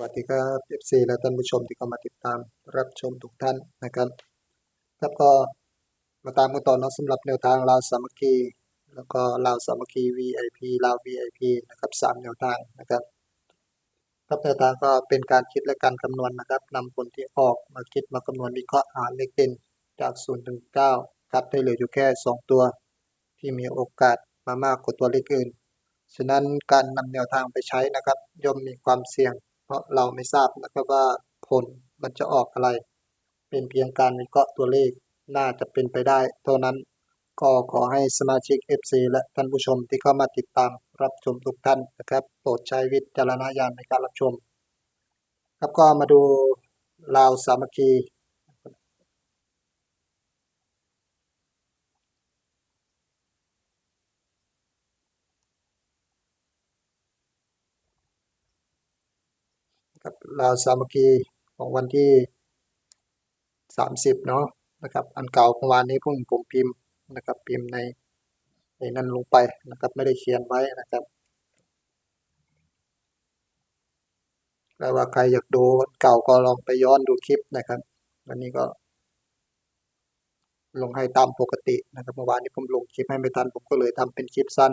วัสดีครับ FC และท่านผู้ชมที่เข้ามาติดตามรับชมทุกท่านนะครับครับก็มาตามกันต่อเนาะสำหรับแนวทางลาวสามัคคี แล้วก็ลาวสามัคคี VIP ลาว VIP นะครับสามแนวทางนะครับครับแนวทางก็เป็นการคิดและการคำนวณนะครับนำผลที่ออกมาคิดมาคำนวณวิเคราะห์หาเลขเด่นจาก0ถึง9ครับได้เหลืออยู่แค่ 2 ตัว ที่มีโอกาสมามากกว่าตัวเลขอื่น ฉะนั้นการนำแนวทางไปใช้นะครับ ย่อมมีความเสี่ยง เพราะเราไม่ทราบนะครับว่าผลมันจะออกอะไร เป็นเพียงการวิเคราะห์ตัวเลขน่าจะเป็นไปได้เท่านั้นก็ขอให้สมาชิก FC และท่านผู้ชมที่เข้ามาติดตามรับชมทุกท่านนะครับ โปรดใช้วิจารณญาณในการรับชม ครับก็มาดูลาวสามัคคี ครับลาวสามัคคีของวันที่ 30 เนาะนะครับอันเก่าของวานนี้พิ่งผมพิมพ์นะครับพิมพ์ในในนั้นลงไปนะครับไม่ได้เขียนไว้นะครับแล้วว่าใครอยากดูวันเก่าก็ลองไปย้อนดูคลิปนะครับ วันนี้ก็ลงให้ตามปกตินะครับเมื่อวานนี้ผมลงคลิปให้ไม่ทันผมก็เลยทำเป็นคลิปสั้น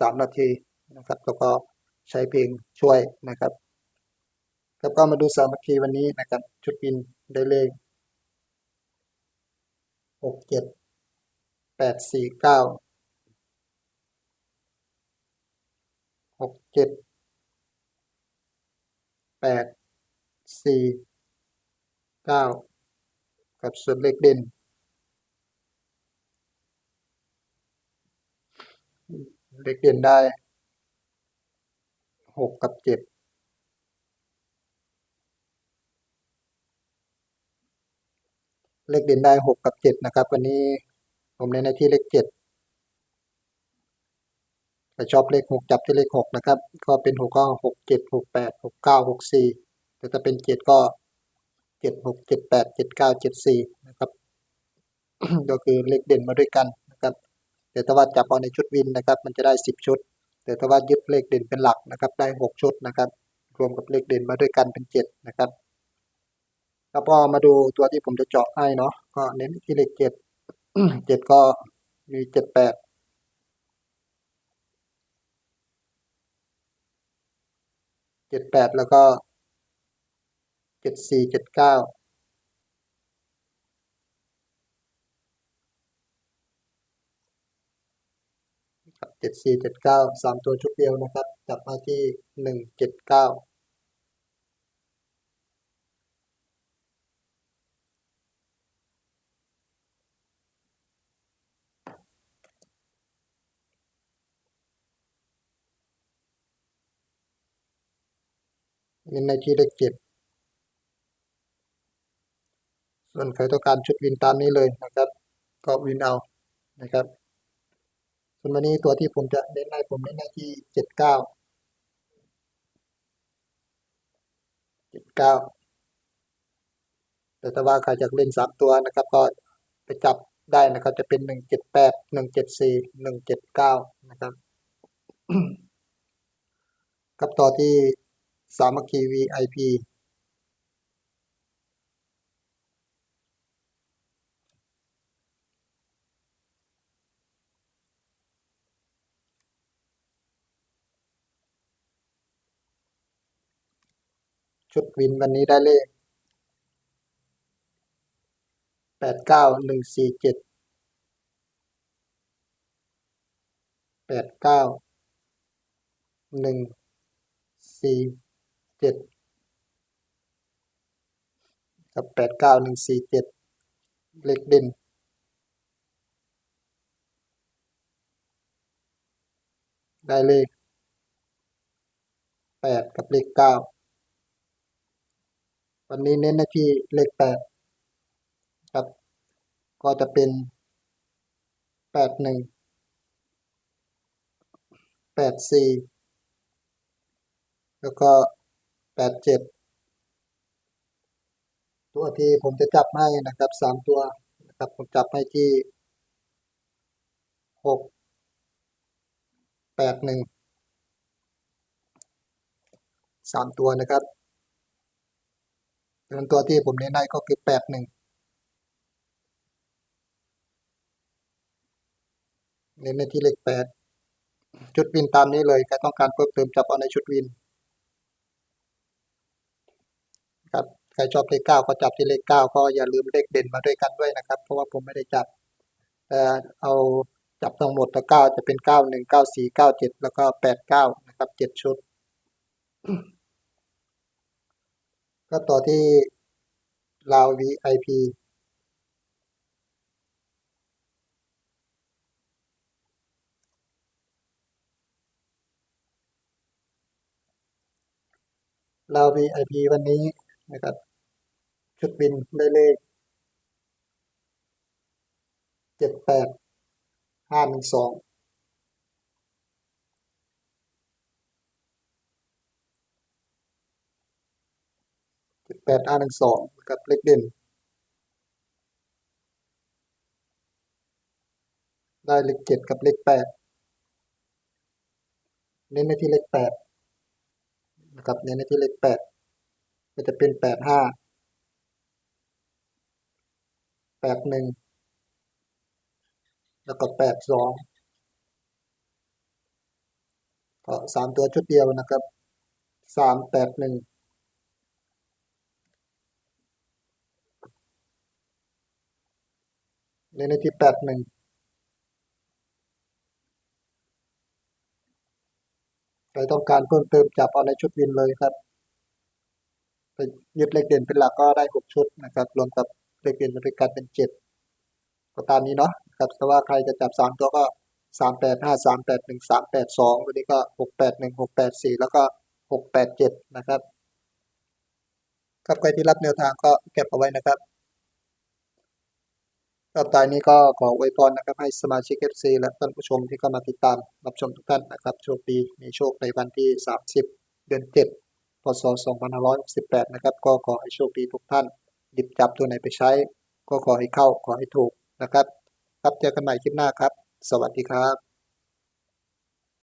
3 นาทีนะครับ แล้วก็ใช้เพลงช่วยนะครับ ครับก็มาดูสามัคคีวันนี้นะครับ ชุดบินได้เลขหกเจ็ดแปดสี่เก้าหกเจ็ดแปดสี่เก้ากับส่วนเลขเด่นเลขเด่นได้หกกับเจ็ด เลขเด่นได้หกกับเจ็ดนะครับ วันนี้ผมเน้นในที่เลขเจ็ดถ้าชอบเลขหกจับที่เลขหกนะครับ ก็เป็นหกก็หกเจ็ดหกแปดหกเก้าหกสี่แต่ถ้าเป็นเจ็ดก็เจ็ดหกเจ็ดแปดเจ็ดเก้าเจ็ดสี่นะครับ ก็คือเลขเด่นมาด้วยกันนะครับ แต่ถ้าว่าจับเอาในชุดวินนะครับ มันจะได้สิบชุด แต่ถ้าว่ายึดเลขเด่นเป็นหลักนะครับ ได้หกชุดนะครับ รวมกับเลขเด่นมาด้วยกันเป็นเจ็ดนะครับ แล้วก็มาดูตัวที่ผมจะเจาะให้เนาะก็เน้นที่เลขเจ็ดเจ็ดก็มีเจ็ดแปดเจ็ดแปดแล้วก็เจ็ดสี่เจ็ดเก้าเจ็ดสี่เจ็ดเก้าสามตัวชุดเดียวนะครับ จับมาที่หนึ่งเจ็ดเก้า เน้นในที่เลขเจ็ดส่วนใครต้องการชุดวินตามนี้เลยนะครับ ก็วินเอานะครับ ส่วนวันนี้ตัวที่ผมจะเน้นให้ผมเน้นในที่เจ็ดเก้าเจ็ดเก้าแต่ถ้าว่าใครอยากเล่นสามตัวนะครับ ก็ไปจับได้นะครับ จะเป็นหนึ่งเจ็ดแปดหนึ่งเจ็ดสี่หนึ่งเจ็ดเก้านะครับ ครับต่อที่ สามัคคี VIP ชุดวินวันนี้ได้เลขแปดเก้าหนึ่งสี่เจ็ดแปดเก้าหนึ่งสี่ เจ็ดกับแปดเก้าหนึ่งสี่เจ็ดเลขเด่นได้เลขแปดกับเลขเก้าวันนี้เน้นนาที่เลขแปดครับ ก็จะเป็นแปดหนึ่งแปดสี่แล้วก็ แปดเจ็ดตัวที่ผมจะจับให้นะครับสามตัวนะครับผมจับให้ที่หกแปดหนึ่งสามตัวนะครับส่วนตัวที่ผมเน้นให้ก็คือแปดหนึ่งเน้นในที่เลขแปดชุดวินตามนี้เลยใครต้องการเพิ่มเติมจับเอาในชุดวิน ครับใครชอบเลขเก้าก็จับที่เลขเก้าก็อย่าลืมเลขเด่นมาด้วยกันด้วยนะครับ เพราะว่าผมไม่ได้จับแต่เอาจับทั้งหมดแล้วเก้าจะเป็นเก้าหนึ่งเก้าสี่เก้าเจ็ดแล้วก็แปดเก้านะครับเจ็ดชุด ก็ต่อที่ลาว VIP ลาว VIP วันนี้ นะครับ ชุดบินได้เลขเจ็ดแปดห้าหนึ่งสองเจ็ดแปดห้าหนึ่งสองกับเลขเด่น ได้เลขเจ็ดกับเลขแปดเน้นในที่เลขแปดนะครับเน้นในที่เลขแปด ก็จะเป็นแปดห้าแปดหนึ่งแล้วก็แปดสองก็สามตัวชุดเดียวนะครับสามแปดหนึ่งเน้นในที่แปดหนึ่งใครต้องการเพิ่มเติมจับเอาในชุดวินเลยครับ ยึดเลขเด่นเป็นหลักก็ได้หกชุดนะครับ รวมกับเลขเด่นบริการเป็นเจ็ดก็ตามนี้เนาะครับแต่ว่าใครจะจับสามตัวก็สามแปดห้าสามแปดหนึ่งสามแปดสองวันนี้ก็หกแปดหนึ่งหกแปดสี่แล้วก็หกแปดเจ็ดนะครับครับใครที่รับแนวทางก็เก็บเอาไว้นะครับครับตอนี้ก็ขออวยพรนะครับ ให้สมาชิก FC และท่านผู้ชมที่เข้ามาติดตามรับชมทุกท่านนะครับโชคดีมีโชคในวันที่ 30 เดือน7พ ศ 2568 นะครับ ก็ขอให้โชคดีทุกท่าน หยิบจับตัวไหนไปใช้ ก็ขอให้เข้า ขอให้ถูกนะครับ ครับเจอกันใหม่คลิปหน้าครับ สวัสดีครับ